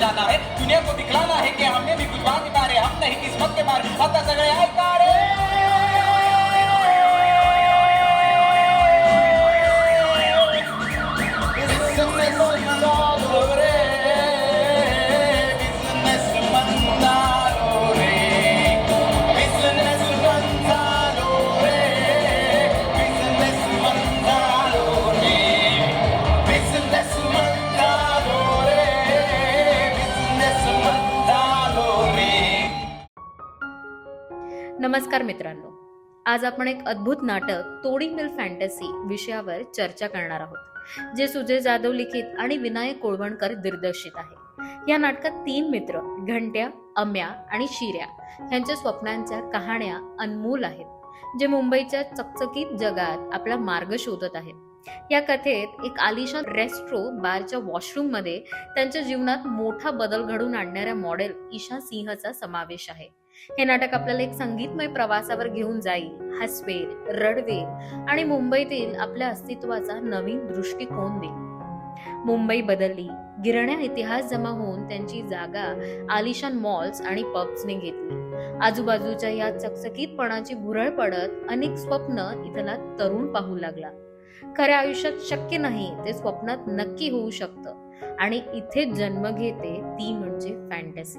जाना है दुनिया को दिखलाना है कि हमने भी कुछ बात मारे हम नहीं किस्मत के मारे आता सगळे ऐका नमस्कार मित्रांनो. आज आपण एक अद्भुत नाटक तोडी मिल फॅन्टसी विषयावर चर्चा करणार आहोत जे सुजय जाधव लिखित आणि विनायक कोळवणकर दिग्दर्शित आहे. या नाटकात तीन मित्र घंट्या अम्या आणि शिर्या यांच्या स्वप्नांच्या कहाण्या अनमोल आहेत जे मुंबईच्या चकचकीत जगात आपला मार्ग शोधत आहेत. या कथेत एक आलिशान रेस्ट्रो बारच्या वॉशरूममध्ये त्यांच्या जीवनात मोठा बदल घडून आणणाऱ्या मॉडेल ईशा सिंहचा समावेश आहे. हे नाटक आपल्याला एक संगीतमय प्रवासावर घेऊन जाईल. हसवेल रडवेल आणि मुंबईतील आपल्या अस्तित्वाचा नवीन दृष्टिकोन देईल. मुंबई बदलली. गिरण्या इतिहास जमा होऊन त्यांची जागा आलिशान मॉल्स आणि पब्सने घेतली. आजूबाजूच्या या चकचकीतपणाची भुरळ पडत अनेक स्वप्न इथला तरुण पाहू लागला. खऱ्या आयुष्यात शक्य नाही ते स्वप्नात नक्की होऊ शकतं आणि इथे जन्म घेते ती म्हणजे फॅन्टसी.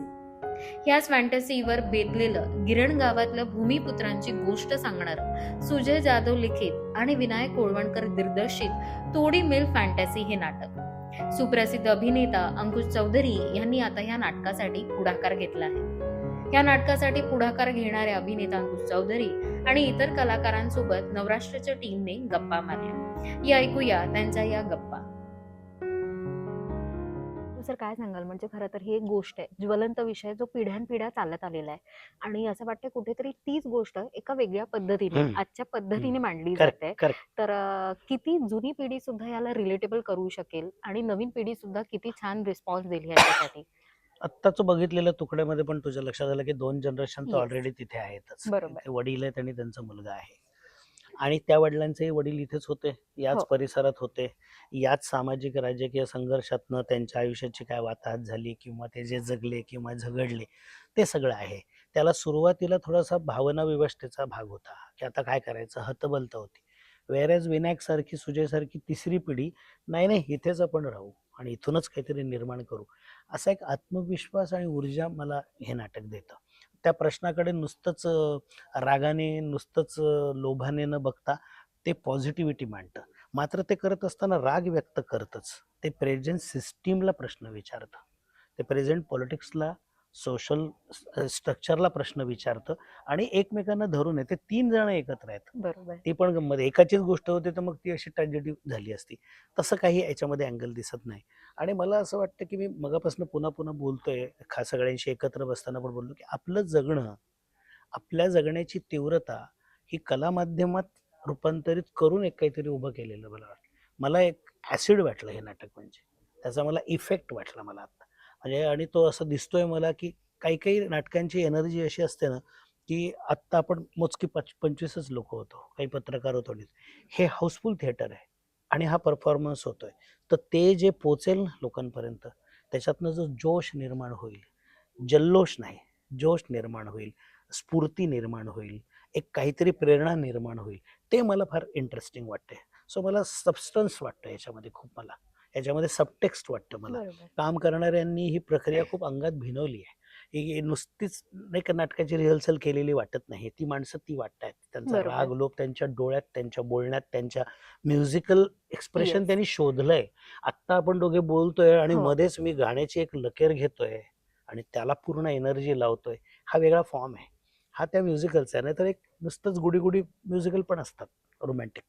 ह्याच फॅन्टसीवर बेतलेलं गिरण गावातल्या भूमिपुत्रांची गोष्ट सांगणार सुजय जाधव लिखित आणि विनायक कोळवणकर दिग्दर्शित तोडी मिल फॅन्टसी हे नाटक. सुप्रसिद्ध अभिनेता अंकुश चौधरी यांनी आता या नाटकासाठी पुढाकार घेतला आहे. या नाटकासाठी पुढाकार घेणाऱ्या अभिनेता अंकुश चौधरी आणि इतर कलाकारांसोबत नवराष्ट्राच्या टीमने गप्पा मारल्या. या ऐकूया त्यांच्या या गप्पा. सर काय सांगाल? म्हणजे खरं तर ही एक गोष्ट आहे. ज्वलंत विषय जो पिढ्यानपिढ्या चालत आलेला आहे. आणि असं वाटतं कुठेतरी तीच गोष्ट एका वेगळ्या पद्धतीने. आजच्या पद्धतीने मांडली जाते. तर किती जुनी पिढी सुद्धा याला रिलेटेबल करू शकेल आणि नवीन पिढी सुद्धा किती छान रिस्पॉन्स देईल ह्याच्यासाठी आत्ताच बघितलेल्या तुकड्यामध्ये पण तुझ्या लक्षात आलं की दोन जनरेशन तर. ऑलरेडी तिथे आहेतच. वडील आहेत आणि त्यांचा मुलगा आहे. आणि त्या वडिलांचेही वडील इथेच होते याच हो. परिसरात होते. याच सामाजिक राजकीय संघर्षातनं त्यांच्या आयुष्याची काय वाताहत झाली किंवा ते जे जगले किंवा झगडले ते सगळं आहे. त्याला सुरुवातीला थोडासा भावना विवशतेचा भाग होता की आता काय करायचं? हतबलता होती. वेरॅज विनायक सारखी सुजय सारखी तिसरी पिढी नाही नाही इथेच आपण राहू आणि इथूनच काहीतरी निर्माण करू. असा एक आत्मविश्वास आणि ऊर्जा मला हे नाटक देतं. त्या प्रश्नाकडे नुसतंच रागाने नुसतंच लोभाने न बघता ते पॉझिटिव्हिटी मांडतं. मात्र ते करत असताना राग व्यक्त करतच. ते प्रेझेंट सिस्टीमला प्रश्न विचारतं. ते प्रेझेंट पॉलिटिक्सला सोशल स्ट्रक्चरला प्रश्न विचारतं आणि एकमेकांना धरून आहे. ते तीन जण एकत्र आहेत. बरोबर. ती पण गंमत. एकाचीच गोष्ट होती तर मग ती अशी ट्रॅजेडी झाली असती. तसं काही याच्यामध्ये अँगल दिसत नाही. आणि मला असं वाटतं की मी मगापासून पुन्हा पुन्हा बोलतोय खा सगळ्यांशी एकत्र बसताना पण बोललो की आपलं जगणं आपल्या जगण्याची तीव्रता ही कला माध्यमात रूपांतरित करून एक काहीतरी उभं केलेलं मला वाटलं मला एक ॲसिड वाटलं हे नाटक म्हणजे. त्याचा मला इफेक्ट वाटला मला आता म्हणजे आणि तो असं दिसतोय मला की काही काही नाटकांची एनर्जी अशी असते ना की आत्ता आपण मोजकी पच पंचवीसच लोक होतो काही पत्रकार होतो हे हाऊसफुल थिएटर आहे आणि हा परफॉर्मन्स होतोय. तर ते जे पोचेल लोकांपर्यंत त्याच्यातनं जो जोश निर्माण होईल जल्लोष नाही जोश निर्माण होईल स्फूर्ती निर्माण होईल एक काहीतरी प्रेरणा निर्माण होईल ते मला फार इंटरेस्टिंग वाटते सो मला सबस्टन्स वाटतं याच्यामध्ये खूप मला. याच्यामध्ये सबटेक्स्ट वाटतं मला. काम करणाऱ्यांनी ही प्रक्रिया खूप अंगात भिनवली आहे. ही नुसतीच नाही का नाटकाची रिहर्सल केलेली वाटत नाही. ती माणसं ती वाटतात त्यांचा बरोबर. राग लोक त्यांच्या डोळ्यात त्यांच्या बोलण्यात त्यांच्या म्युझिकल एक्सप्रेशन. त्यांनी शोधलंय. आत्ता आपण दोघे बोलतोय आणि हो. मध्येच मी गाण्याची एक लकेर घेतोय आणि त्याला पूर्ण एनर्जी लावतोय. हा वेगळा फॉर्म आहे. हा त्या म्युझिकलचा आहे. नाहीतर एक नुसतंच गुडी गुडी म्युझिकल पण असतात. रोमॅन्टिक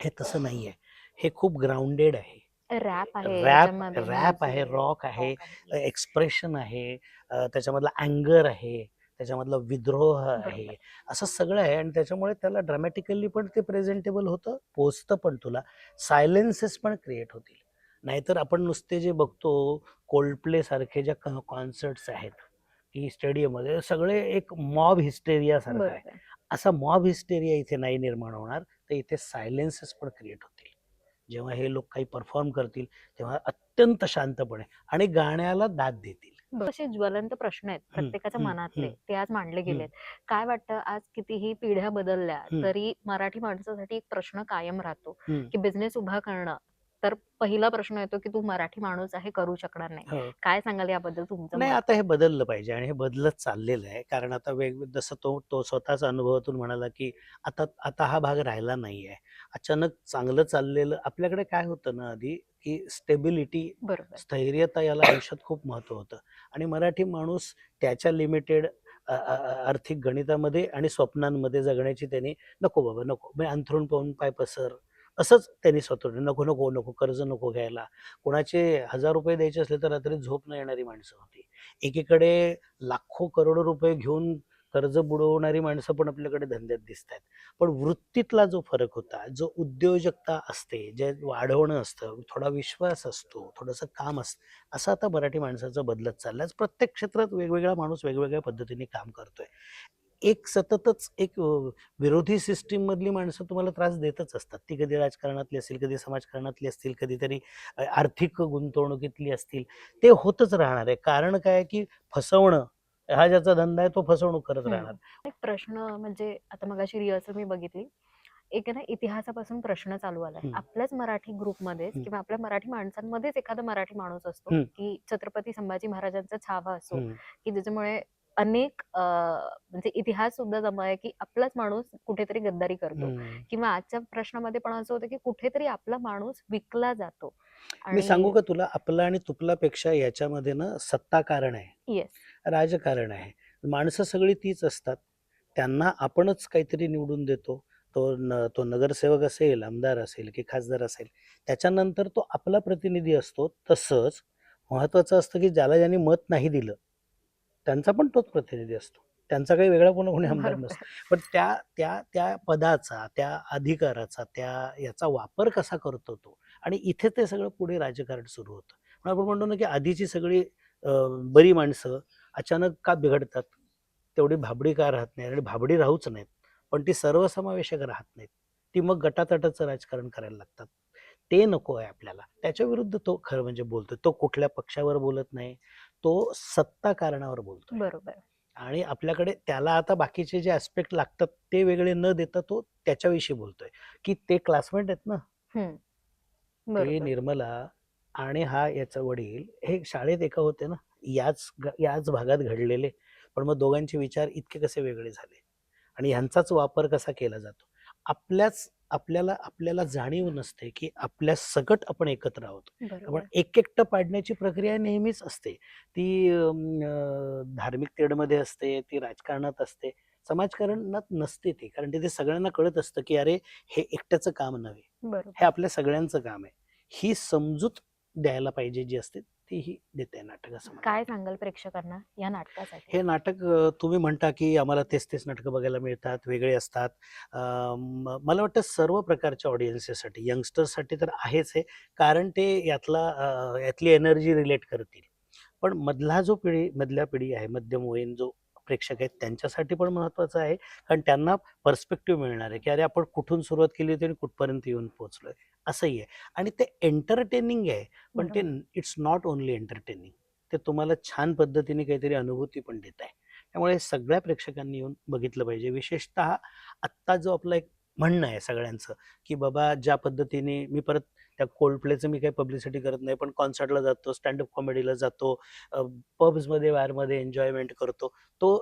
हे तसं नाही आहे हे खूप ग्राउंडेड आहे. रॅप आहे रॅप रॅप आहे music रॉक आहे आहे. एक्सप्रेशन आहे त्याच्यामधला अँगर आहे त्याच्यामधला विद्रोह आहे असं सगळं आहे. आणि त्याच्यामुळे त्याला ड्रॅमॅटिकली पण ते प्रेझेंटेबल होतं पोचतं पण तुला. सायलेन्सेस पण क्रिएट होतील. नाहीतर आपण नुसते जे बघतो कोल्डप्ले सारखे ज्या कॉन्सर्ट्स आहेत की स्टेडियममध्ये सगळे एक मॉब हिस्टेरिया सारखं आहे. असा मॉब हिस्टेरिया इथे नाही निर्माण होणार. तर इथे सायलेन्सेस पण क्रिएट होतील. जेव्हा हे लोक काही परफॉर्म करतील तेव्हा अत्यंत शांतपणे आणि गाण्याला दाद देतील. असे ज्वलंत प्रश्न आहेत प्रत्येकाच्या मनातले. ते आज मांडले गेलेत काय वाटतं आज कितीही पिढ्या बदलल्या. तरी मराठी माणसासाठी एक प्रश्न कायम राहतो. की बिझनेस उभा करणं तर पहिला प्रश्न येतो की तू मराठी माणूस आहे करू शकणार नाही. हो. काय सांगाल याबद्दल तुमचं नाही मत? आता हे बदललं पाहिजे आणि हे बदलत चाललेलं आहे. कारण आता वेग जसं तो तो स्वतःच अनुभवातून म्हणाला की आता आता हा भाग राहिला नाही आहे अचानक चांगलं चाललेलं आपल्याकडे काय होतं ना आधी की स्टेबिलिटी बरोबर. स्थैर्यता याला आयुष्यात खूप महत्त्व होतं. आणि मराठी माणूस त्याच्या लिमिटेड आर्थिक गणितामध्ये आणि स्वप्नांमध्ये जगण्याची त्यांनी नको बाबा नको. मी अंथरूण पाहून पाय पसर. असंच त्यांनी स्वतः नको नको नको कर्ज नको घ्यायला. कोणाचे हजार रुपये द्यायचे असले तर रात्री झोप न येणारी माणसं होती. एकीकडे लाखो करोडो रुपये घेऊन कर्ज बुडवणारी माणसं पण आपल्याकडे धंद्यात दिसत आहेत पण वृत्तीतला जो फरक होता जो उद्योजकता असते जे वाढवणं असतं थोडा विश्वास असतो थोडंसं काम असतं असं आता मराठी माणसाचं बदलत चाललं आहे प्रत्येक क्षेत्रात वेगवेगळा माणूस वेगवेगळ्या पद्धतीने काम करतोय. एक सततच एक विरोधी सिस्टीम मधली माणसं तुम्हाला त्रास देतच असतात ती कधी राजकारणातली असतील कधी समाजकारणातली असतील कधीतरी आर्थिक गुंतवणुकीतली असतील ते होतच राहणार आहे कारण काय की फसवणं हा ज्याचा धंदा आहे तो फसवणूक करत. राहणार एक प्रश्न म्हणजे आता मगाशी रिहर्सल मी बघितली एक ना इतिहासापासून प्रश्न चालू आलाय. आपल्याच मराठी ग्रुपमध्येच हम्म. किंवा आपल्या मराठी माणसांमध्येच एखादा मराठी माणूस असतो. की छत्रपती संभाजी महाराजांचा छावा असो. की ज्याच्यामुळे अनेक म्हणजे इतिहास सुद्धा जमा आहे की आपलाच माणूस कुठेतरी गद्दारी करतो. किंवा आजच्या प्रश्नामध्ये पण असं होतं की कुठेतरी आपला माणूस विकला जातो. मी सांगू का तुला? आपला आणि तुपलापेक्षा याच्यामध्ये ना सत्ता कारण आहे. राजकारण आहे. माणसं सगळी तीच असतात. त्यांना आपणच काहीतरी निवडून देतो. तो न तो नगरसेवक असेल आमदार असेल की खासदार असेल त्याच्यानंतर तो आपला प्रतिनिधी असतो. तसंच महत्त्वाचं असतं की ज्याला ज्यांनी मत नाही दिलं त्यांचा पण तोच प्रतिनिधी असतो. त्यांचा काही वेगळा कोणा कोणी आमदार नसतो. पण त्या त्या त्या पदाचा त्या अधिकाराचा त्या याचा वापर कसा करतो तो? आणि इथे ते सगळं पुढे राजकारण सुरू होतं. म्हणून आपण म्हणतो ना की आधीची सगळी बरी माणसं अचानक का बिघडतात? तेवढी भाबडी का राहत नाही आणि भाबडी राहूच नाहीत. पण ती सर्वसमावेशक राहत नाहीत. ती मग गटातटाचं राजकारण करायला लागतात. ते नको आहे आपल्याला. त्याच्या विरुद्ध तो खरं म्हणजे बोलतो. तो कुठल्या पक्षावर बोलत नाही. तो सत्ता कारणावर बोलतो बरोबर. आणि आपल्याकडे त्याला आता बाकीचे जे ऍस्पेक्ट लागतात ते वेगळे न देता तो त्याच्याविषयी बोलतोय. की ते क्लासमेट आहेत ना. ते निर्मला आणि हा याचा वडील हे शाळेत एका होते ना? याच याच भागात घडलेले. पण मग दोघांचे विचार इतके कसे वेगळे झाले? आणि ह्यांचाच वापर कसा केला जातो? आपल्याच आपल्याला आपल्याला जाणीव नसते की आपल्या सकट आपण एकत्र आहोत. आपण एक एकटं पाडण्याची प्रक्रिया नेहमीच असते. ती धार्मिक तेढमध्ये असते ती राजकारणात असते. समाजकारणात नसते ती कारण तिथे सगळ्यांना कळत असतं की अरे हे एकट्याचं काम नव्हे. हे आपल्या सगळ्यांचं काम आहे. ही समजूत द्यायला पाहिजे जी असते ती ही देते नाटक असं काय सांगाल प्रेक्षकांना या नाटकासाठी? हे नाटक अ, तुम्ही म्हणता की आम्हाला तेच तेच नाटकं बघायला मिळतात वेगळे असतात. अ, म- मला वाटतं सर्व प्रकारच्या ऑडियन्सेससाठी यंगस्टर्ससाठी तर आहेच आहे कारण ते यातला अ, यातली एनर्जी रिलेट करतील. पण मधला जो पिढी मधल्या पिढी आहे मध्यमवयीन जो प्रेक्षक आहेत त्यांच्यासाठी पण महत्त्वाचं आहे. कारण त्यांना पर्स्पेक्टिव्ह मिळणार आहे की अरे आपण कुठून सुरुवात केली होती आणि कुठपर्यंत येऊन पोहोचलोय. असंही आहे. आणि ते एंटरटेनिंग आहे पण ते. It's not only entertaining. ते तुम्हाला छान पद्धतीने काहीतरी अनुभूती पण देत आहे. त्यामुळे सगळ्या प्रेक्षकांनी येऊन बघितलं पाहिजे. विशेषतः आत्ता जो आपला एक म्हणणं आहे सगळ्यांचं की बाबा ज्या पद्धतीने मी परत त्या कोल्ड प्लेचं मी काही पब्लिसिटी करत नाही पण कॉन्सर्टला जातो स्टँडअप कॉमेडीला जातो पब्समध्ये बारमध्ये एन्जॉयमेंट करतो तो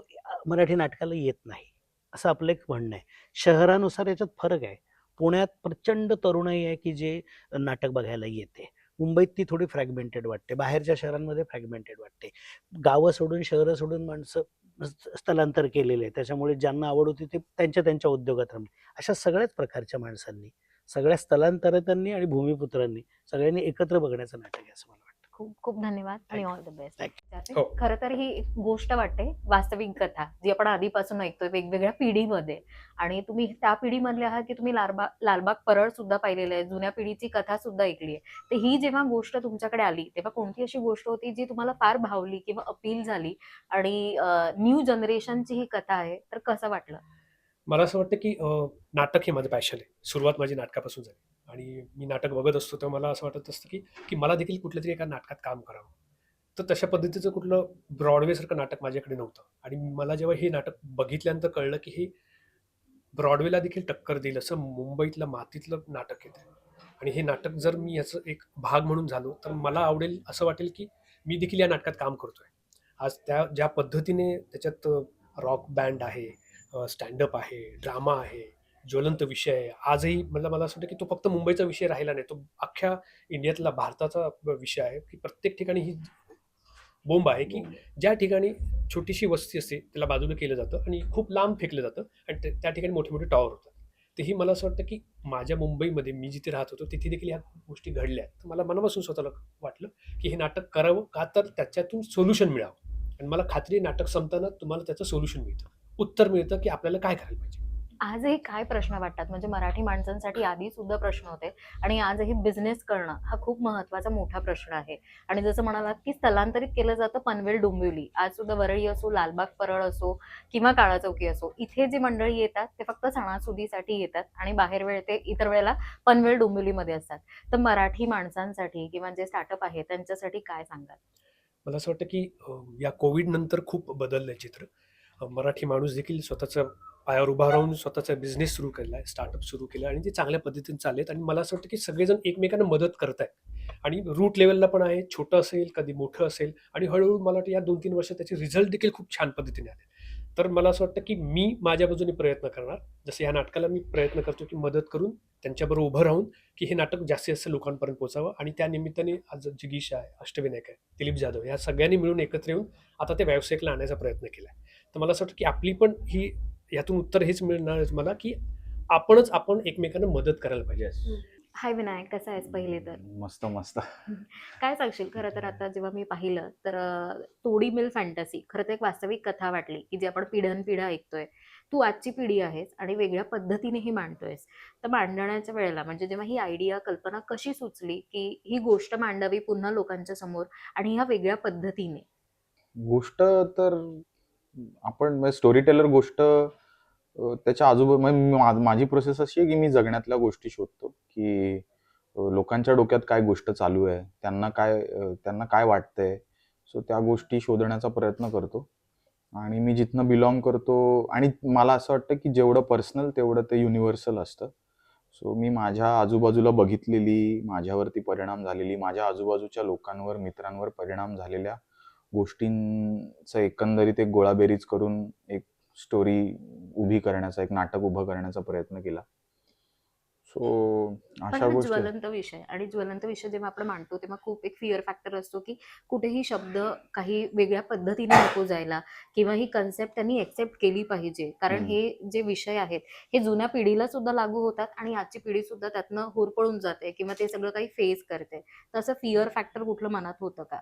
मराठी नाटकाला येत नाही. असं आपलं एक म्हणणं आहे. शहरानुसार याच्यात फरक आहे. पुण्यात प्रचंड तरुणाई आहे की जे नाटक बघायला येते. मुंबईत ती थोडी फ्रॅगमेंटेड वाटते. बाहेरच्या शहरांमध्ये फ्रॅगमेंटेड वाटते. गावं सोडून शहरं सोडून माणसं स्थलांतर केलेले आहे. त्याच्यामुळे ज्यांना आवड होती ते त्यांच्या त्यांच्या उद्योगात रमले अशा सगळ्याच प्रकारच्या माणसांनी सगळ्या स्थलांतरितांनी आणि भूमिपुत्रांनी सगळ्यांनी एकत्र बघण्याचं नाटक आहे असं मला वाटतं. खूप खूप धन्यवाद आणि ऑल द बेस्ट हो. खरं तर ही एक गोष्ट वाटते वास्तविक कथा जी आपण आधीपासून ऐकतोय वेगवेगळ्या पिढीमध्ये. आणि तुम्ही त्या पिढीमधले आहात की तुम्ही लालबाग लालबाग परळ सुद्धा पाहिलेलं आहे जुन्या पिढीची कथा सुद्धा ऐकली आहे. तर ही जेव्हा गोष्ट तुमच्याकडे आली तेव्हा कोणती अशी गोष्ट होती जी तुम्हाला फार भावली किंवा अपील झाली? आणि न्यू जनरेशनची ही कथा आहे तर कसं वाटलं? मला असं वाटतं की नाटक हे माझं पॅशन आहे. सुरुवात माझी नाटकापासून झाली. आणि मी नाटक बघत असतो तेव्हा मला असं वाटत असतं की की मला देखील कुठल्या तरी एका नाटकात काम करावं. तर तशा पद्धतीचं कुठलं ब्रॉडवेसारखं नाटक माझ्याकडे नव्हतं. आणि मला जेव्हा हे नाटक बघितल्यानंतर कळलं की हे ब्रॉडवेला देखील टक्कर देईल असं मुंबईतलं मातीतलं नाटक येतं आणि हे नाटक जर मी याचं एक भाग म्हणून झालो तर मला आवडेल असं वाटेल की मी देखील या नाटकात काम करतोय. आज त्या ज्या पद्धतीने त्याच्यात रॉक बँड आहे स्टँडअप आहे ड्रामा आहे ज्वलंत विषय आहे. आजही मला मला असं वाटतं की तो फक्त मुंबईचा विषय राहिला नाही तो अख्ख्या इंडियातला भारताचा विषय आहे की प्रत्येक ठिकाणी ही बोंब आहे की ज्या ठिकाणी छोटीशी वस्ती असते त्याला बाजूला केलं जातं आणि खूप लांब फेकलं जातं आणि त्या ठिकाणी मोठे मोठे टॉवर होतात. तर ही मला असं वाटतं की माझ्या मुंबईमध्ये मी जिथे राहत होतो तिथे देखील ह्या गोष्टी घडल्या आहेत. तर मला मनापासून स्वतःला वाटलं की हे नाटक करावं का? तर त्याच्यातून सोल्युशन मिळावं. आणि मला खात्री नाटक संपताना तुम्हाला त्याचं सोल्युशन मिळतं. उत्तर मिळतं की आपल्याला काय करायला पाहिजे? आजही काय प्रश्न वाटतात? म्हणजे मराठी माणसांसाठी आधी सुद्धा प्रश्न होते आणि आजही बिझनेस करणं हा खूप महत्त्वाचा मोठा प्रश्न आहे. आणि जसं म्हणालात की स्थलांतरित केलं जातं पनवेल डोंबिवली. आज सुद्धा वरळी असो लालबाग परळ असो किंवा काळा चौकी असो इथे जी मंडळी येतात ते फक्त सणासुदीसाठी येतात आणि बाहेर वेळ ते इतर वेळेला पनवेल डोंबिवलीमध्ये असतात. तर मराठी माणसांसाठी किंवा जे स्टार्टअप आहे त्यांच्यासाठी काय सांगाल? मला असं वाटतं की या कोविड नंतर खूप बदललं आहे चित्र. मराठी माणूस देखील स्वतःचा पायावर उभा राहून स्वतःचा बिझनेस सुरू केला आहे स्टार्टअप सुरू केलं आणि ते चांगल्या पद्धतीने चाललेत आणि मला असं वाटतं की सगळेजण एकमेकांना मदत करत आहेत. आणि रूट लेवलला पण आहे छोटं असेल कधी मोठं असेल आणि हळूहळू मला वाटतं या दोन तीन वर्षात त्याचे रिझल्ट देखील खूप छान पद्धतीने आले तर मला असं वाटतं की मी माझ्या बाजूने प्रयत्न करणार. जसं या नाटकाला मी प्रयत्न करतो की मदत करून त्यांच्याबरोबर उभं राहून की हे नाटक जास्तीत जास्त लोकांपर्यंत पोहोचावं. आणि त्या निमित्ताने आज जिगीशा आहे अष्टविनायक आहे दिलीप जाधव ह्या सगळ्यांनी मिळून एकत्र येऊन आता ते व्यावसायिकला आणण्याचा प्रयत्न केला आहे. तर मला असं वाटतं की आपली पण ही यातून उत्तर हेच मिळणार मला की आपणच आपण एकमेकांना मदत करायला पाहिजे. हाय विनायक कसं आहेस पहिले तर? मस्त मस्त. काय सांगशील? खरं तर आता जेव्हा मी पाहिलं तर तोडी मिल फॅन्टसी. खरं तर एक वास्तविक कथा वाटली की जी आपण पिढ्यानपिढ्या ऐकतोय. तू आजची पिढी आहेस आणि वेगळ्या पद्धतीने ही मांडतोयस. तर मांडण्याच्या वेळेला म्हणजे जेव्हा ही आयडिया कल्पना कशी सुचली की ही गोष्ट मांडावी पुन्हा लोकांच्या समोर आणि ह्या वेगळ्या पद्धतीने? गोष्ट तर आपण म्हणजे स्टोरी टेलर गोष्ट त्याच्या आजूबाजू माझी प्रोसेस अशी आहे की मी जगण्यातल्या गोष्टी शोधतो की लोकांच्या डोक्यात काय गोष्ट चालू आहे त्यांना काय त्यांना काय वाटतंय. सो त्या गोष्टी शोधण्याचा प्रयत्न करतो. आणि मी जिथनं बिलॉंग करतो आणि मला असं वाटतं की जेवढं पर्सनल तेवढं ते युनिव्हर्सल असतं. सो मी माझ्या आजूबाजूला बघितलेली माझ्यावरती परिणाम झालेली माझ्या आजूबाजूच्या लोकांवर मित्रांवर परिणाम झालेल्या गोष्टींचं एकंदरीत एक गोळाबेरीज करून एक स्टोरी उभी करण्याचा एक नाटक उभं करण्याचा प्रयत्न केला. सो अशा गोष्टी ज्वलंत विषय आणि ज्वलंत विषय जेव्हा आपण मांडतो तेव्हा खूप एक फिअर फॅक्टर असतो की कुठेही शब्द काही वेगळ्या पद्धतीने नको जायला किंवा ही कन्सेप्ट त्यांनी एक्सेप्ट केली पाहिजे. कारण. हे जे विषय आहेत हे जुन्या पिढीला सुद्धा लागू होतात आणि आजची पिढी सुद्धा त्यातनं होरपळून जाते किंवा ते सगळं काही फेस करते. तसं फिअर फॅक्टर कुठलं मनात होतं का?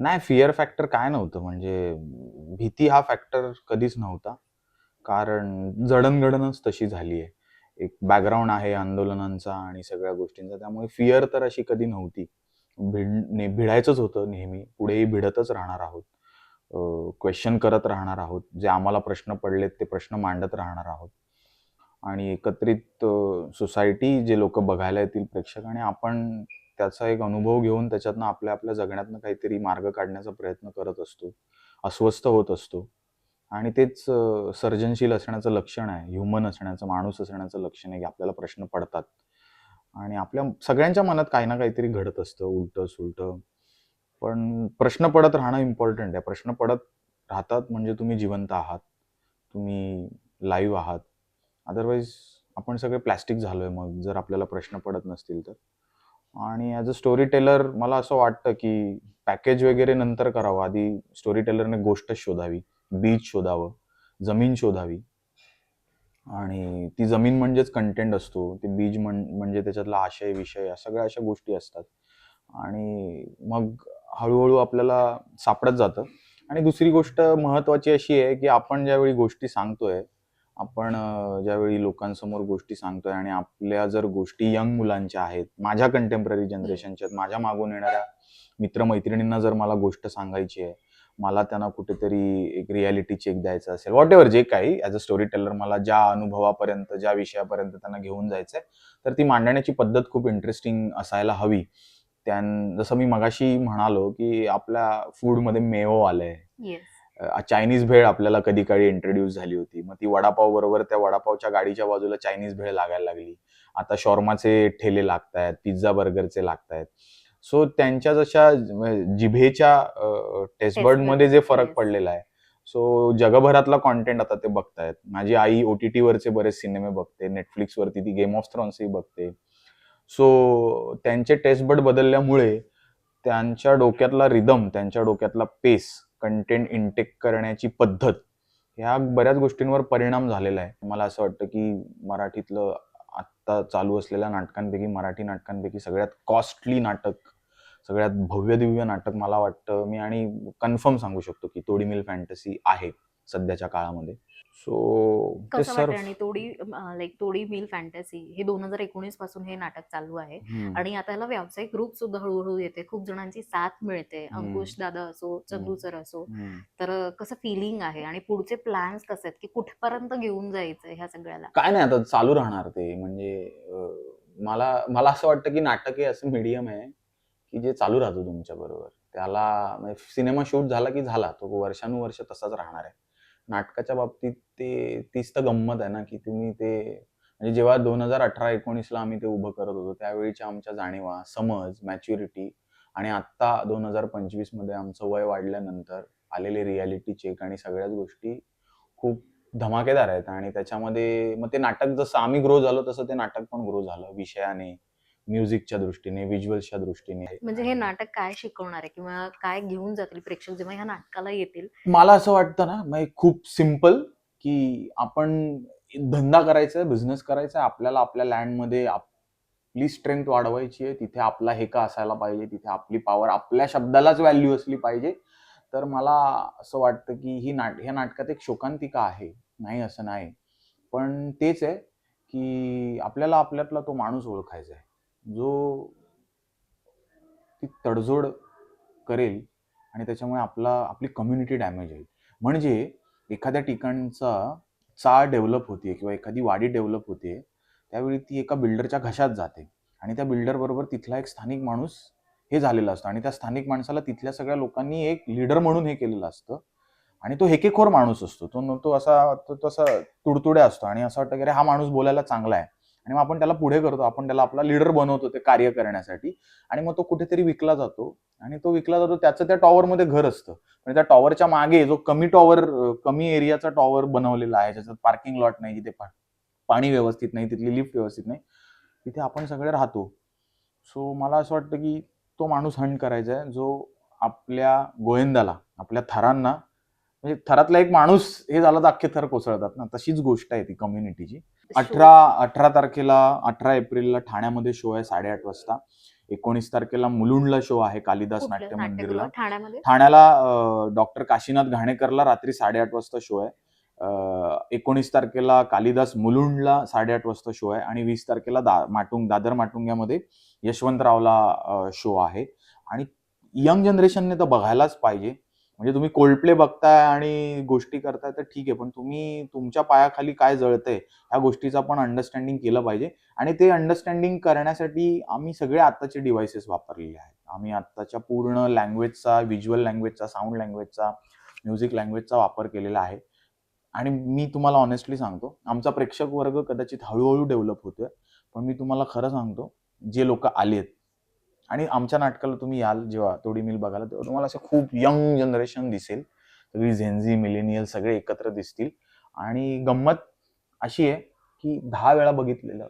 नाही फिअर फॅक्टर काय नव्हतं. म्हणजे भीती हा फॅक्टर कधीच नव्हता. कारण जडणघडणच तशी झाली आहे. एक बॅकग्राऊंड आहे आंदोलनांचा आणि सगळ्या गोष्टींचा. त्यामुळे फिअर तर अशी कधी नव्हती. भिड ने भिडायचंच होतं नेहमी. पुढेही भिडतच राहणार आहोत. क्वेश्चन करत राहणार आहोत. जे आम्हाला प्रश्न पडलेत ते प्रश्न मांडत राहणार आहोत. आणि एकत्रित सोसायटी जे लोक बघायला येतील प्रेक्षक आणि आपण त्याचा एक अनुभव घेऊन त्याच्यातनं आपल्या आपल्या जगण्यातनं काहीतरी मार्ग काढण्याचा प्रयत्न करत असतो अस्वस्थ होत असतो. आणि तेच सर्जनशील असण्याचं लक्षण आहे ह्युमन असण्याचं माणूस असण्याचं लक्षण आहे की आपल्याला प्रश्न पडतात. आणि आपल्या सगळ्यांच्या मनात काही ना काहीतरी घडत असतं उलटं सुलटं पण प्रश्न पडत राहणं इम्पॉर्टंट आहे. प्रश्न पडत राहतात म्हणजे तुम्ही जिवंत आहात तुम्ही लाईव्ह आहात. अदरवाईज आपण सगळे प्लॅस्टिक झालोय मग जर आपल्याला प्रश्न पडत नसतील तर. आणि ॲज अ स्टोरी टेलर मला असं वाटतं की पॅकेज वगैरे नंतर करावं. आधी स्टोरी टेलरने गोष्ट शोधावी बीज शोधावं जमीन शोधावी. आणि ती जमीन म्हणजेच कंटेंट असतो ते बीज म्हणजे त्याच्यातला आशय विषय या सगळ्या अशा गोष्टी असतात. आणि मग हळूहळू आपल्याला सापडत जातं. आणि दुसरी गोष्ट महत्वाची अशी आहे की आपण ज्यावेळी गोष्टी सांगतोय आपण ज्यावेळी लोकांसमोर गोष्टी सांगतोय आणि आपल्या जर गोष्टी यंग मुलांच्या आहेत माझ्या कंटेम्पररी जनरेशनच्या आहेत माझ्या मागून येणाऱ्या मित्रमैत्रिणींना जर मला गोष्ट सांगायची आहे मला त्यांना कुठेतरी एक रियालिटी चेक द्यायचा असेल वॉट एव्हर जे काही ॲज अ स्टोरी टेलर मला ज्या अनुभवापर्यंत ज्या विषयापर्यंत त्यांना घेऊन जायचंय तर ती मांडण्याची पद्धत खूप इंटरेस्टिंग असायला हवी. त्यां जसं मी मगाशी म्हणालो की आपल्या फूडमध्ये मेवो आलंय. येस चायनीज भेळ आपल्याला कधी काळी इंट्रोड्यूस झाली होती. मग ती वडापाव बरोबर त्या वडापावच्या गाडीच्या बाजूला चायनीज भेळ लागायला लागली. आता शॉर्माचे ठेले लागतायत पिझ्झा बर्गरचे लागतायत. सो त्यांच्या जशा जिभेच्या टेस्टबर्डमध्ये जे फरक. पडलेला आहे. सो जगभरातला कॉन्टेंट आता ते बघतायत. माझी आई ओ टी टी वरचे बरेच सिनेमे बघते. नेटफ्लिक्स वरती ती गेम ऑफ थ्रॉन्सही बघते. सो त्यांचे टेस्टबर्ड बदलल्यामुळे त्यांच्या डोक्यातला रिदम त्यांच्या डोक्यातला पेस कंटेंट इनटेक करण्याची पद्धत ह्या बऱ्याच गोष्टींवर परिणाम झालेला आहे. मला असं वाटतं की मराठीतलं आत्ता चालू असलेल्या नाटकांपैकी मराठी नाटकांपैकी सगळ्यात कॉस्टली नाटक सगळ्यात भव्य दिव्य नाटक मला वाटतं मी आणि कन्फर्म सांगू शकतो की तोडीमिल फॅन्टसी आहे सध्याच्या काळामध्ये. सो ते कसं सर वाटतं आणि तोडी लाईक तोडी मिल फॅन्टसी हे दोन हजार एकोणीसपासून हे नाटक चालू आहे. आणि आता याला व्यावसायिक रूप सुद्धा हळूहळू येते. खूप जणांची साथ मिळते. अंकुश दादा असो चंदू सर असो. हम्म. तर कसं फिलिंग आहे? आणि पुढचे प्लॅन्स कसे आहेत? की कुठपर्यंत घेऊन जायचं ह्या सगळ्याला? काय नाही आता चालू राहणार ते. म्हणजे अं, मला मला असं वाटतं की नाटक हे असं मीडियम आहे की जे चालू राहतो तुमच्या बरोबर. त्याला सिनेमा शूट झाला की झाला. तो वर्षानुवर्ष तसाच राहणार आहे. नाटकाच्या बाबतीत ते तीच तर गंमत आहे ना की तुम्ही ते म्हणजे जेव्हा दोन हजार अठरा एकोणीसला आम्ही ते उभं करत होतो त्यावेळीच्या आमच्या जाणीवा समज मॅच्युरिटी आणि आत्ता दोन हजार पंचवीसमध्ये आमचं वय वाढल्यानंतर आलेले रियालिटी चेक आणि सगळ्याच गोष्टी खूप धमाकेदार आहेत. आणि त्याच्यामध्ये मग ते नाटक जसं आम्ही ग्रो झालो तसं ते नाटक पण ग्रो झालं विषयाने. म्युझिकच्या दृष्टीने व्हिज्युअल्सच्या दृष्टीने. म्हणजे हे नाटक काय शिकवणार आहे? किंवा काय घेऊन जातील प्रेक्षक जेव्हा ह्या नाटकाला येतील? मला असं वाटतं ना मग खूप सिंपल की आपण धंदा करायचा बिझनेस करायचा आपल्याला आपल्या लँडमध्ये आपली स्ट्रेंथ वाढवायची आहे तिथे आपला हेका असायला पाहिजे तिथे आपली पॉवर आपल्या शब्दालाच व्हॅल्यू असली पाहिजे. तर मला असं वाटतं की ही नाट ह्या नाटकात एक शोकांतिका आहे. नाही असं नाही. पण तेच आहे की आपल्याला आपल्यातला तो माणूस ओळखायचा आहे. जो ती तडजोड करेल आणि त्याच्यामुळे आपला आपली कम्युनिटी डॅमेज होईल. म्हणजे एखाद्या ठिकाणचा चाळ डेव्हलप होते किंवा एखादी वाडी डेव्हलप होते त्यावेळी ती एका बिल्डरच्या घशात जाते. आणि त्या बिल्डरबरोबर तिथला एक स्थानिक माणूस हे झालेला असतो. आणि त्या स्थानिक माणसाला तिथल्या सगळ्या लोकांनी एक लीडर म्हणून हे केलेलं असतं. आणि तो हेकेखोर माणूस असतो. तो न- तो असा तो तसा तुडतुड्या असतो. आणि असं वाटतं की अरे हा माणूस बोलायला चांगला आहे. आणि मग आपण त्याला पुढे करतो आपण त्याला आपला लीडर बनवतो ते कार्य करण्यासाठी. आणि मग तो कुठेतरी विकला जातो. आणि तो विकला जातो त्याचं त्या टॉवरमध्ये घर असतं. म्हणजे त्या टॉवरच्या मागे जो कमी टॉवर कमी एरियाचा टॉवर बनवलेला आहे ज्याच्यात पार्किंग लॉट नाही जिथे पा- पाणी व्यवस्थित नाही तिथली लिफ्ट व्यवस्थित नाही तिथे आपण सगळे राहतो. सो मला असं वाटतं की तो माणूस हंट करायचा आहे जो आपल्या गोविंदाला आपल्या थरांना म्हणजे थरातला एक माणूस हे झाला तर अख्खे थर कोसळतात ना? तशीच गोष्ट आहे ती कम्युनिटीची अठरा अठरा तारखेला अठरा एप्रिलला ठाण्यामध्ये शो आहे साडेआठ वाजता. एकोणीस तारखेला मुलुंडला शो आहे कालिदास नाट्य? मंदिरला ठाण्याला डॉक्टर काशीनाथ घाणेकरला रात्री साडेआठ वाजता शो आहे. एकोणीस तारखेला कालिदास मुलुंडला साडेआठ वाजता शो आहे आणि वीस तारखेला दा माटुंग दादर माटुंग्यामध्ये यशवंतरावला शो आहे. आणि यंग जनरेशनने तर बघायलाच पाहिजे. म्हणजे तुम्ही कोल्डप्ले बघताय आणि गोष्टी करताय तर ठीक आहे. पण तुम्ही तुमच्या पायाखाली काय जळतंय ह्या गोष्टीचं पण अंडरस्टँडिंग केलं पाहिजे. आणि ते अंडरस्टँडिंग करण्यासाठी आम्ही सगळे आत्ताचे डिव्हायसेस वापरलेले आहेत. आम्ही आत्ताच्या पूर्ण लँग्वेजचा व्हिज्युअल लँग्वेजचा साऊंड लँग्वेजचा म्युझिक लँग्वेजचा वापर केलेला आहे. आणि मी तुम्हाला ऑनेस्टली सांगतो आमचा प्रेक्षक वर्ग कदाचित हळूहळू डेव्हलप होतोय. पण मी तुम्हाला खरं सांगतो जे लोक आलेत आणि आमच्या नाटकाला तुम्ही याल जेव्हा तोडी मिल बघायला तेव्हा तुम्हाला असं खूप यंग जनरेशन दिसेल. सगळी झेन्झी मिलेनियल सगळे एकत्र दिसतील. आणि गंमत अशी आहे की दहा वेळा बघितलेलं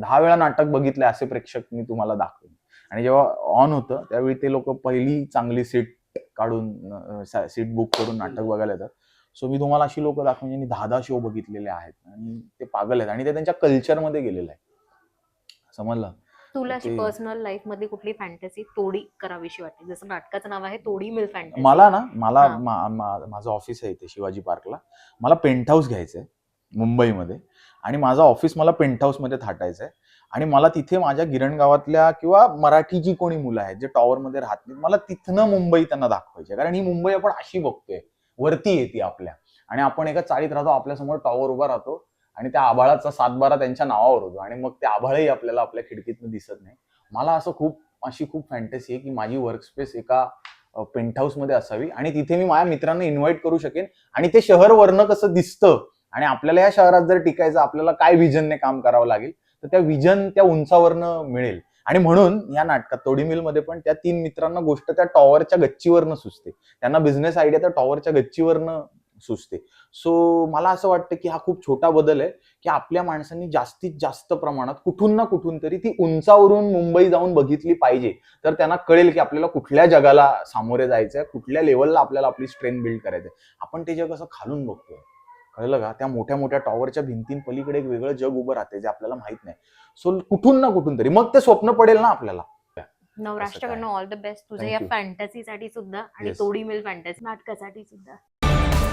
दहा वेळा नाटक बघितले असे प्रेक्षक मी तुम्हाला दाखवेन. आणि जेव्हा ऑन होतं त्यावेळी ते लोक पहिली चांगली सीट काढून सीट बुक करून नाटक बघायला येतात. सो मी तुम्हाला अशी लोक दाखवून ज्यांनी दहा दहा शो बघितलेले आहेत. आणि ते पागल आहेत. आणि ते त्यांच्या कल्चरमध्ये गेलेलं आहे समजलं? तुला अशी पर्सनल लाईफमध्ये कुठली फॅन्टसी तोडी करावीशी वाटते? जसं नाटकाचं नाव आहे तोडी मिल फॅन्टसी मला ना मला. मा- मा- माझं ऑफिस आहे इथे शिवाजी पार्कला मला पेंट हाऊस घ्यायचं आहे मुंबईमध्ये. आणि माझं ऑफिस मला पेंट हाऊसमध्ये थाटायचं आहे आणि मला तिथे माझ्या गिरण गावातल्या किंवा मराठी जी कोणी मुलं आहेत जे टॉवरमध्ये राहत नाहीत मला तिथनं मुंबई त्यांना दाखवायची. कारण ही मुंबई आपण अशी बघतोय. वरती येते आपल्या. आणि आपण एका चाळीत राहतो आपल्यासमोर टॉवर उभा राहतो. आणि त्या आभाळाचा सातबारा त्यांच्या नावावर होतो. आणि मग ते आभाळही आपल्याला आपल्या खिडकीतनं दिसत नाही. मला असं खूप अशी खूप फॅन्टसी आहे की माझी वर्कस्पेस एका पेंट हाऊसमध्ये असावी आणि तिथे मी माझ्या मित्रांना इन्व्हाइट करू शकेन आणि ते शहर वर्ण कसं दिसतं आणि आपल्याला या शहरात जर टिकायचं आपल्याला काय विजनने काम करावं लागेल तर त्या विजन त्या उंचावरनं मिळेल. आणि म्हणून या नाटकात तोडी मिलमध्ये पण त्या तीन मित्रांना गोष्ट त्या टॉवरच्या गच्चीवरनं सुचते. त्यांना बिझनेस आयडिया त्या टॉवरच्या गच्चीवरनं सुचते. सो मला असं वाटतं की हा खूप छोटा बदल आहे की आपल्या माणसांनी जास्तीत जास्त प्रमाणात कुठून ना कुठून तरी ती उंचावरून मुंबई जाऊन बघितली पाहिजे. तर त्यांना कळेल की आपल्याला कुठल्या जगाला सामोरे जायचंय कुठल्या लेवलला आपल्याला आपली स्ट्रेंथ बिल्ड करायचंय. आपण ते जग असं खालून बघतोय. कळलं का? त्या मोठ्या मोठ्या टॉवरच्या भिंतीन पलीकडे एक वेगळं जग उभं राहते जे आपल्याला माहीत नाही. सो कुठून ना कुठून तरी. मग ते स्वप्न पडेल ना आपल्याला. नवराष्ट्राकडनं ऑल द बेस्ट तुझ्या या. फॅन्टसीसाठी सुद्धा आणि. तोडी मिल फॅन्टसी नाटकासाठी सुद्धा.